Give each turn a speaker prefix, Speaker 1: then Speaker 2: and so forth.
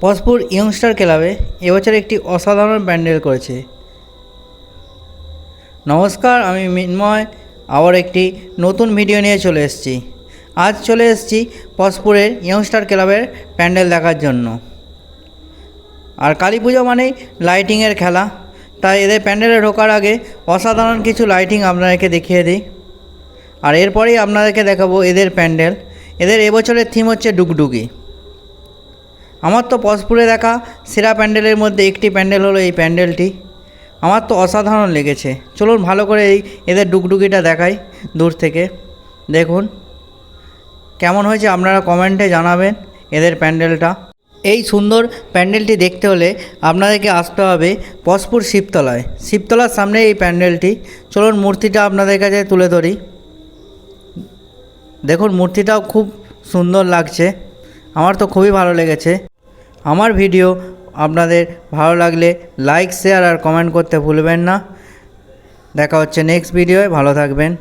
Speaker 1: পসপুর ইয়ংস্টার ক্লাবে এবছর একটি অসাধারণ প্যান্ডেল করেছে। নমস্কার, আমি মিন্ময়। আবার একটি নতুন ভিডিও নিয়ে চলে এসেছি। আজ চলে এসেছি পসপুরের ইয়ংস্টার ক্লাবের প্যান্ডেল দেখার জন্য। আর কালী পুজো মানেই লাইটিংয়ের খেলা। তাই এদের প্যান্ডেলে ঢোকার আগে অসাধারণ কিছু লাইটিং আপনাদেরকে দেখিয়ে দিই। আর এরপরেই আপনাদেরকে দেখাবো এদের প্যান্ডেল। এদের এবছরের থিম হচ্ছে ডুগডুগি। আমার তো পসপুরে দেখা, সেরা প্যান্ডেলের মধ্যে একটি প্যান্ডেল হলো এই প্যান্ডেলটি। আমার তো অসাধারণ লেগেছে। চলুন ভালো করে এই এদের ডুগডুগিটা দেখাই দূর থেকে। দেখুন, কেমন হয়েছে আপনারা কমেন্টে জানাবেন এদের প্যান্ডেলটা। এই সুন্দর প্যান্ডেলটি দেখতে হলে আপনাদেরকে আসতে হবে পসপুর শিবতলায়। শিবতলার সামনে এই প্যান্ডেলটি। চলুন মূর্তিটা আপনাদের কাছে তুলে ধরি। দেখুন, মূর্তিটাও খুব সুন্দর লাগছে। আমার তো খুবই ভালো লেগেছে। আমার ভিডিও আপনাদের ভালো লাগলে লাইক শেয়ার আর কমেন্ট করতে ভুলবেন না। দেখা হচ্ছে নেক্সট ভিডিওয় ভালো থাকবেন।